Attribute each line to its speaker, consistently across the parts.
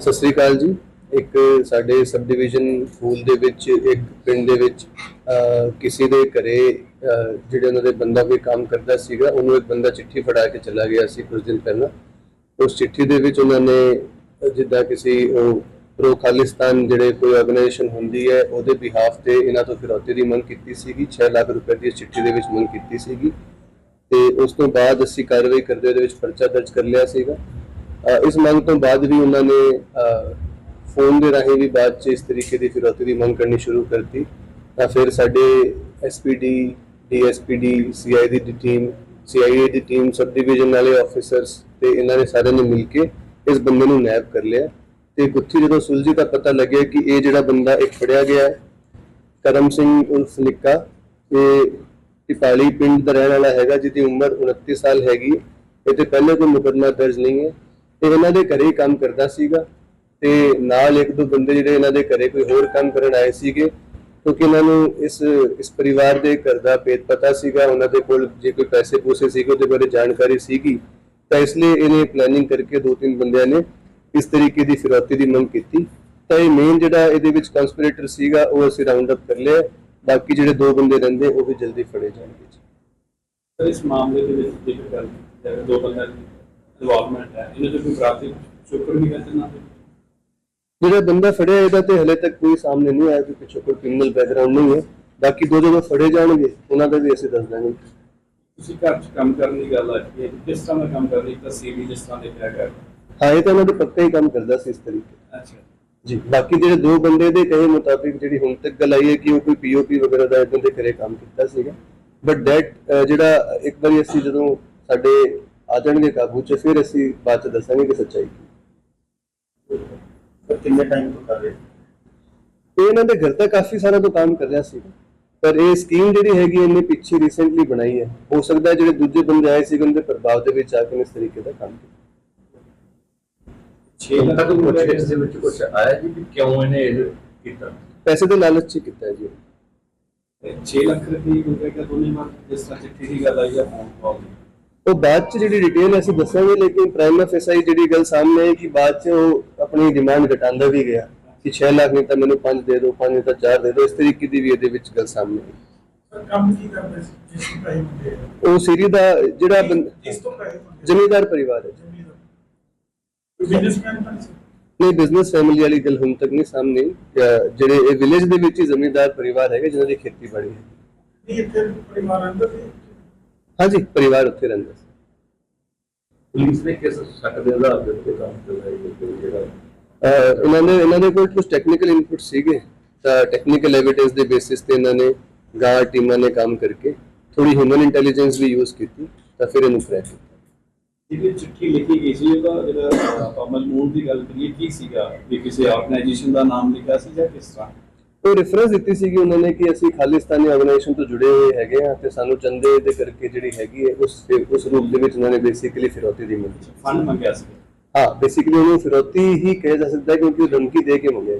Speaker 1: ਸਤਿ ਸ੍ਰੀ ਅਕਾਲ ਜੀ। ਇੱਕ ਸਾਡੇ ਸਬ ਡਿਵੀਜ਼ਨ ਫੂਲ ਦੇ ਵਿੱਚ, ਇੱਕ ਪਿੰਡ ਦੇ ਵਿੱਚ ਕਿਸੇ ਦੇ ਘਰੇ ਜਿਹੜੇ ਉਹਨਾਂ ਦੇ ਬੰਦਾ ਕੋਈ ਕੰਮ ਕਰਦਾ ਸੀਗਾ, ਉਹਨੂੰ ਇੱਕ ਬੰਦਾ ਚਿੱਠੀ ਫੜਾ ਕੇ ਚਲਾ ਗਿਆ ਸੀ ਕੁਝ ਦਿਨ ਪਹਿਲਾਂ। ਉਸ ਚਿੱਠੀ ਦੇ ਵਿੱਚ ਉਹਨਾਂ ਨੇ, ਜਿੱਦਾਂ ਕਿਸੇ ਉਹ ਪ੍ਰੋ ਖਾਲਿਸਤਾਨ ਜਿਹੜੇ ਕੋਈ ਆਰਗੇਨਾਈਜੇਸ਼ਨ ਹੁੰਦੀ ਹੈ, ਉਹਦੇ ਬਿਹਾਫ ਤੇ ਇਹਨਾਂ ਤੋਂ ਫਿਰੌਤੀ ਦੀ ਮੰਗ ਕੀਤੀ ਸੀਗੀ 6 ਲੱਖ ਰੁਪਏ ਦੀ ਇਸ ਚਿੱਠੀ ਦੇ ਵਿੱਚ ਮੰਗ ਕੀਤੀ ਸੀਗੀ। ਤੇ ਉਸ ਤੋਂ ਬਾਅਦ ਅਸੀਂ ਕਾਰਵਾਈ ਕਰਦੇ, ਉਹਦੇ ਵਿੱਚ ਪਰਚਾ ਦਰਜ ਕਰ ਲਿਆ ਸੀਗਾ। ਇਸ ਮੰਗ ਤੋਂ ਬਾਅਦ ਵੀ ਉਹਨਾਂ ਨੇ ਫੋਨ ਦੇ ਰਾਹੀਂ ਵੀ ਬਾਅਦ ਚ ਇਸ ਤਰੀਕੇ ਦੀ ਫਿਰੌਤੀ ਦੀ ਮੰਗ ਕਰਨੀ ਸ਼ੁਰੂ ਕਰਤੀ। ਤਾਂ ਫਿਰ ਸਾਡੇ ਐਸਪੀਡੀ ਡੀਐਸਪੀਡੀ ਸੀਆਈਡੀ ਦੀ ਟੀਮ ਸੀਆਈਏ ਦੀ ਟੀਮ ਸਬ ਡਿਵੀਜ਼ਨ ਵਾਲੇ ਆਫੀਸਰਸ ਤੇ ਇਹਨਾਂ ਨੇ ਸਾਰਿਆਂ ਨੇ ਮਿਲ ਕੇ ਇਸ ਬੰਦੇ ਨੂੰ ਨੈਬ ਕਰ ਲਿਆ। ਤੇ ਗੁੱਥੀ ਜਦੋਂ ਸੁਲਝੀ ਤਾਂ ਪਤਾ ਲੱਗਿਆ ਕਿ ਇਹ ਜਿਹੜਾ ਬੰਦਾ ਇੱਕ ਫੜਿਆ ਗਿਆ ਹੈ, ਕਰਮ ਸਿੰਘ ਉਰਫ ਨਿੱਕਾ। ਇਹ ਟਿਪਾਲੀ ਪਿੰਡ ਦਾ ਰਹਿਣ ਵਾਲਾ ਹੈਗਾ, ਜਿਹਦੀ ਉਮਰ 29 ਸਾਲ ਹੈਗੀ ਹੈ। ਇਹ ਤੇ ਪਹਿਲੇ ਕੋਈ ਮੁਕੱਦਮਾ ਦਰਜ ਨਹੀਂ ਹੈ। ਇਹ ਇਹਨਾਂ ਦੇ ਘਰੇ ਹੀ ਕੰਮ ਕਰਦਾ ਸੀਗਾ ਤੇ ਨਾਲ ਇੱਕ ਦੋ ਬੰਦੇ ਜਿਹੜੇ ਇਹਨਾਂ ਦੇ ਘਰੇ ਕੋਈ ਹੋਰ ਕੰਮ ਕਰਨ ਆਏ ਸੀਗੇ, ਕਿਉਂਕਿ ਇਹਨਾਂ ਨੂੰ ਇਸ ਇਸ ਪਰਿਵਾਰ ਦੇ ਘਰ ਦਾ ਭੇਦ ਪਤਾ ਸੀਗਾ, ਉਹਨਾਂ ਦੇ ਕੋਲ ਜੇ ਕੋਈ ਪੈਸੇ ਪੂਸੇ ਸੀਗੇ, ਉਹਦੇ ਬਾਰੇ ਜਾਣਕਾਰੀ ਸੀਗੀ, ਤਾਂ ਇਸ ਲਈ ਇਹਨੇ ਪਲੈਨਿੰਗ ਕਰਕੇ ਦੋ ਤਿੰਨ ਬੰਦਿਆਂ ਨੇ ਇਸ ਤਰੀਕੇ ਦੀ ਫਿਰੌਤੀ ਦੀ ਮੰਗ ਕੀਤੀ। ਤਾਂ ਇਹ ਮੇਨ ਜਿਹੜਾ ਇਹਦੇ ਵਿੱਚ ਕਨਸਪੀਰੇਟਰ ਸੀਗਾ, ਉਹ ਅਸੀਂ ਰਾਉਂਡ ਅਪ ਕਰ ਲਿਆ, ਬਾਕੀ ਜਿਹੜੇ ਦੋ ਬੰਦੇ ਰਹਿੰਦੇ, ਉਹ ਵੀ ਜਲਦੀ ਫੜੇ ਜਾਣਗੇ
Speaker 2: ਸਰ, ਇਸ ਮਾਮਲੇ ਦੇ ਵਿੱਚ ਜ਼ਿਕਰ ਕਰ ਦੋ ਬੰਦਿਆਂ ਇਨਵੋਲਵਮੈਂਟ ਹੈ। ਇਹਨਾਂ ਦੇ ਕੋਈ ਪ੍ਰਾਪਤੀ ਸ਼ੁਕਰ ਵੀ ਕਰਦੇ ਨਾ।
Speaker 1: ਜਿਹੜਾ ਬੰਦਾ ਫੜਿਆ ਇਹਦਾ ਤੇ ਹਲੇ ਤੱਕ ਕੋਈ ਸਾਹਮਣੇ ਨਹੀਂ ਆਇਆ ਕਿ ਪਿੱਛੋਂ ਕੋਈ ਕ੍ਰਿਮੀਨਲ ਬੈਕਗ੍ਰਾਉਂਡ ਨਹੀਂ ਹੈ। ਬਾਕੀ ਦੋ ਜਦੋਂ ਫੜੇ ਜਾਣਗੇ ਉਹਨਾਂ ਦਾ ਵੀ ਅਸੀਂ ਦੱਸ ਦਾਂਗੇ।
Speaker 2: ਤੁਸੀਂ ਘਰ 'ਚ ਕੰਮ ਕਰਨ ਦੀ ਗੱਲ ਆਈ ਹੈ ਕਿਸ ਤਰ੍ਹਾਂ ਦਾ ਕੰਮ ਕਰਦੇ ਇੱਕ ਤਾਂ ਸੀਵੀ ਜਿਸ ਤਰ੍ਹਾਂ ਦੇ ਪਿਆ ਕਰ
Speaker 1: ਹਾਂ ਇਹ ਤਾਂ ਉਹਨਾਂ ਦੇ ਪੱਕਾ ਹੀ ਕੰਮ ਕਰਦਾ ਸੀ ਇਸ ਤਰੀਕੇ
Speaker 2: ਅੱਛਾ।
Speaker 1: ਜੀ ਬਾਕੀ ਜਿਹੜੇ ਦੋ ਬੰਦੇ ਦੇ ਕਹੇ ਮੁਤਾਬਿਕ ਜਿਹੜੀ ਹੁਣ ਤੱਕ ਗੱਲ ਆਈ ਹੈ ਕਿ ਉਹ ਕੋਈ ਪੀਓਪੀ ਵਗੈਰਾ ਦਾ ਇਦਾਂ ਦੇ ਘਰੇ ਕੰਮ ਕੀਤਾ ਸੀਗਾ। ਬਟ ਦੈਟ ਜਿਹੜਾ ਇੱਕ ਵਾਰੀ ਅਸੀਂ ਜਦੋਂ ਸਾਡੇ ਆ ਜਾਣਗੇ ਕਾਬੂ ਚ ਫਿਰ ਅਸੀਂ ਬਾਅਦ ਚ ਦੱਸਾਂਗੇ ਕਿ ਸੱਚਾਈ ਕੀ।
Speaker 3: ਸਰ ਕਿੰਨੇ ਟਾਈਮ ਤੋਂ ਕਰ ਰਹੇ?
Speaker 1: ਇਹ ਇਹਨਾਂ ਦੇ ਘਰ ਤਾਂ ਕਾਫੀ ਸਾਰਾ ਤੋਂ ਕੰਮ ਕਰ ਰਿਹਾ ਸੀ। ਪਰ ਇਹ ਸਕੀਮ ਜਿਹੜੀ ਹੈਗੀ ਇਹਨੇ ਪਿੱਛੇ ਰੀਸੈਂਟਲੀ ਬਣਾਈ ਹੈ। ਹੋ ਸਕਦਾ ਹੈ ਜਿਹੜੇ ਦੂਜੇ ਬੰਦੇ ਆਏ ਸੀ ਉਹਨਾਂ ਦੇ ਪ੍ਰਭਾਵ ਦੇ ਵਿੱਚ ਆ ਕੇ ਇਸ ਤਰੀਕੇ ਦਾ ਕੰਮ ਕੀਤਾ।
Speaker 2: 6
Speaker 3: ਹੁਣ
Speaker 2: ਲੱਖ
Speaker 3: ਤੱਕ
Speaker 2: ਰੁਪਏ
Speaker 3: ਪੁੱਛਗਿੱਛ ਦੇ ਵਿੱਚ ਕੁਝ ਆਇਆ ਜੀ ਕਿ ਕਿਉਂ ਇਹਨੇ ਇਹ ਕੀਤਾ?
Speaker 1: ਪੈਸੇ ਦੇ ਲਾਲਚ 'ਚ ਕੀਤਾ ਜੀ।
Speaker 2: 6 ਲੱਖ ਰੁਪਏ ਕੋਈ ਕਿ ਦੋਨੇ ਵਾਰ ਜਿਸ ਤਰ੍ਹਾਂ ਚਿੱਠੀ ਦੀ ਗੱਲ ਆਈ ਹੈ ਫੋਨ ਕਾਲ
Speaker 1: ਉਹ ਬਾਅਦ ਚ ਜਿਹੜੀ ਡਿਟੇਲ ਅਸੀਂ ਦੱਸਾਂਗੇ ਲੇਕਿਨ ਪ੍ਰਾਈਮ ਫੈਸਾਈ ਜਿਹੜੀ ਗੱਲ ਸਾਹਮਣੇ ਆਈ ਕਿ ਬਾਅਦ ਚ ਉਹ ਆਪਣੀ ਡਿਮਾਂਡ ਘਟਾਉਂਦਾ ਵੀ ਗਿਆ ਕਿ 6 ਲੱਖ ਨਹੀਂ ਤਾਂ ਮੈਨੂੰ 5 ਦੇ ਦਿਓ 5 ਨਹੀਂ ਤਾਂ 4 ਦੇ ਦਿਓ ਇਸ ਤਰੀਕੇ ਦੀ ਵੀ ਇਹਦੇ ਵਿੱਚ ਗੱਲ ਸਾਹਮਣੇ
Speaker 4: ਕੰਮ ਕੀ ਕਰਦੇ ਸੀ ਜਿਸ ਆ?
Speaker 1: ਉਹ ਸੀਰੀ ਦਾ ਜਿਹੜਾ
Speaker 4: ਜਿਸ ਤੋਂ
Speaker 1: ਜ਼ਮੀਂਦਾਰ ਪਰਿਵਾਰ ਹੈ।
Speaker 4: ਬਿਜ਼ਨਸਮੈਨ ਨਹੀਂ
Speaker 1: ਬਿਜ਼ਨਸ ਫੈਮਿਲੀ ਵਾਲੀ ਗੱਲ ਹੁਣ ਤੱਕ ਨਹੀਂ ਸਾਹਮਣੇ ਜਿਹੜੇ ਇਹ ਵਿਲੇਜ ਦੇ ਵਿੱਚ ਹੀ ਜ਼ਮੀਂਦਾਰ ਪਰਿਵਾਰ ਹੈਗੇ ਜਿਨ੍ਹਾਂ ਦੀ ਖੇਤੀਬਾੜੀ ਹੈ।
Speaker 4: ਨਹੀਂ ਇੱਥੇ ਪਰਿਵਾਰ ਅੰਦਰ
Speaker 1: ਹਾਂਜੀ। ਪਰਿਵਾਰ ਉੱਥੇ ਰਹਿੰਦਾ ਸੀ।
Speaker 3: ਪੁਲਿਸ ਨੇ ਕਿਸ ਸ਼ੱਕ ਦੇ ਆਧਾਰ ਦੇ ਉੱਤੇ ਕੰਮ ਚਲਾਇਆ ਜਿਹੜਾ
Speaker 1: ਅਹ ਇਹਨਾਂ ਦੇ ਇਹਨਾਂ ਦੇ ਕੋਲ ਕੁਝ ਟੈਕਨੀਕਲ ਇਨਪੁਟ ਸੀਗੇ। ਤਾਂ ਟੈਕਨੀਕਲ ਐਵੀਡੈਂਸ ਦੇ ਬੇਸਿਸ ਤੇ ਇਹਨਾਂ ਨੇ ਗਾਰ ਟੀਮਾਂ ਨੇ ਕੰਮ ਕਰਕੇ ਥੋੜੀ ਹਿਊਮਨ ਇੰਟੈਲੀਜੈਂਸ ਵੀ ਯੂਜ਼ ਕੀਤੀ ਤਾਂ ਫਿਰ ਇਹਨੂੰ ਕਰੈਕ ਕੀਤਾ
Speaker 2: ਜਿਹੜੀ ਚਿੱਠੀ ਲਿਖੀ ਗਈ ਸੀ ਉਹਦਾ ਜਿਹੜਾ ਆਪਾਂ ਮਜ਼ਮੂਨ ਦੀ ਗੱਲ ਕਰੀਏ ਕੀ ਸੀਗਾ? ਵੀ ਕਿਸੇ ਆਰਗੇਨਾਈਜੇਸ਼ਨ ਦਾ ਨਾਮ ਲਿਖਿਆ ਸੀ ਜਾਂ ਕਿਸ ਤਰ੍ਹਾਂ?
Speaker 1: ਉਹ ਰੈਫਰੈਂਸ ਦਿੱਤੀ ਸੀਗੀ ਉਹਨਾਂ ਨੇ ਕਿ ਅਸੀਂ ਖਾਲਿਸਤਾਨੀ ਆਰਗੇਨਾਈਜੇਸ਼ਨ ਤੋਂ ਜੁੜੇ ਹੋਏ ਹੈਗੇ ਆ ਤੇ ਸਾਨੂੰ ਚੰਦੇ ਦੇ ਕਰਕੇ ਜਿਹੜੀ ਹੈਗੀ ਹੈ ਉਸ ਉਸ ਰੂਪ ਦੇ ਵਿੱਚ ਉਹਨਾਂ ਨੇ ਬੇਸਿਕਲੀ ਫਿਰੌਤੀ ਦੀ ਮੰਗੀ।
Speaker 2: ਫੰਡ ਮੰਗਿਆ ਸੀ।
Speaker 1: ਹਾਂ ਬੇਸਿਕਲੀ ਉਹਨੂੰ ਫਿਰੌਤੀ ਹੀ ਕਿਹਾ ਜਾ ਸਕਦਾ ਹੈ ਕਿਉਂਕਿ ਉਹ ਧਮਕੀ ਦੇ ਕੇ ਮੰਗਿਆ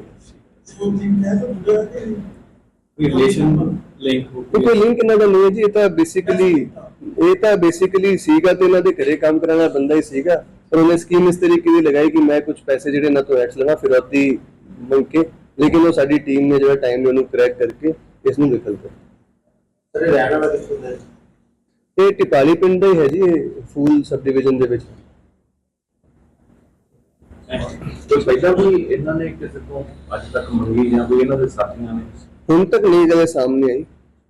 Speaker 2: ਕੋਈ ਰਿਲੇਸ਼ਨ ਲਿੰਕ
Speaker 1: ਕੋਈ ਲਿੰਕ ਇਹਨਾਂ ਦਾ ਨਹੀਂ ਹੈ ਜੀ ਇਹ ਤਾਂ ਬੇਸਿਕਲੀ ਇਹ ਤਾਂ ਬੇਸਿਕਲੀ ਸੀਗਾ ਤੇ ਇਹਨਾਂ ਦੇ ਘਰੇ ਕੰਮ ਕਰਨ ਵਾਲਾ ਬੰਦਾ ਹੀ ਸੀਗਾ ਪਰ ਉਹਨੇ ਸਕੀਮ ਇਸ ਤਰੀਕੇ ਦੀ ਲਗਾਈ ਕਿ ਮੈਂ ਕੁਝ ਪੈਸੇ ਜਿਹੜੇ ਇਹਨਾਂ ਤੋਂ ਐਕਸ ਲਵਾਂ ਫਿਰੌਤੀ ਮੰਗ ਕੇ ਲੇਕਿਨ ਉਹ ਸਾਡੀ ਟੀਮ ਨੇ ਜਿਹੜਾ ਟਾਈਮ ਉਹਨੂੰ ਕਰੈਕ ਕਰਕੇ ਇਸ ਨੂੰ ਵਿਫਲ ਕਰ
Speaker 3: ਸਰ ਇਹ ਰਹਿਣ ਵਾਲਾ ਕਿੱਥੋਂ ਦਾ ਹੈ?
Speaker 1: ਇਹ ਟਿਪਾਲੀ ਪਿੰਡ ਦਾ ਹੀ ਹੈ ਜੀ ਇਹ ਫੂਲ ਸਬ ਡਿਵੀਜ਼ਨ ਦੇ ਵਿੱਚ।
Speaker 3: ਕੋਈ ਪਹਿਲਾਂ ਵੀ ਇਹਨਾਂ ਨੇ ਕਿਸੇ ਤੋਂ ਅੱਜ ਤੱਕ ਮੰਗੀ ਜਾਂ ਕੋਈ ਇਹਨਾਂ ਦੇ ਸਾਥੀਆਂ ਨੇ?
Speaker 1: ਹੁਣ ਤੱਕ ਨਹੀਂ ਗੱਲ ਸਾਹਮਣੇ ਆਈ।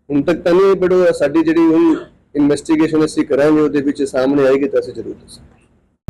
Speaker 1: ਹੁਣ ਤੱਕ ਤਾਂ ਨਹੀਂ ਬਟ ਉਹ ਸਾਡੀ ਜਿਹੜੀ ਹੁਣ ਇਨਵੈਸਟੀਗੇਸ਼ਨ ਅਸੀਂ ਕਰਾਂਗੇ ਉਹਦੇ ਵਿੱਚ ਸਾਹਮਣੇ ਆਏਗੀ ਤਾਂ ਅਸੀਂ ਜ਼ਰੂਰ ਦੱਸਾਂਗੇ।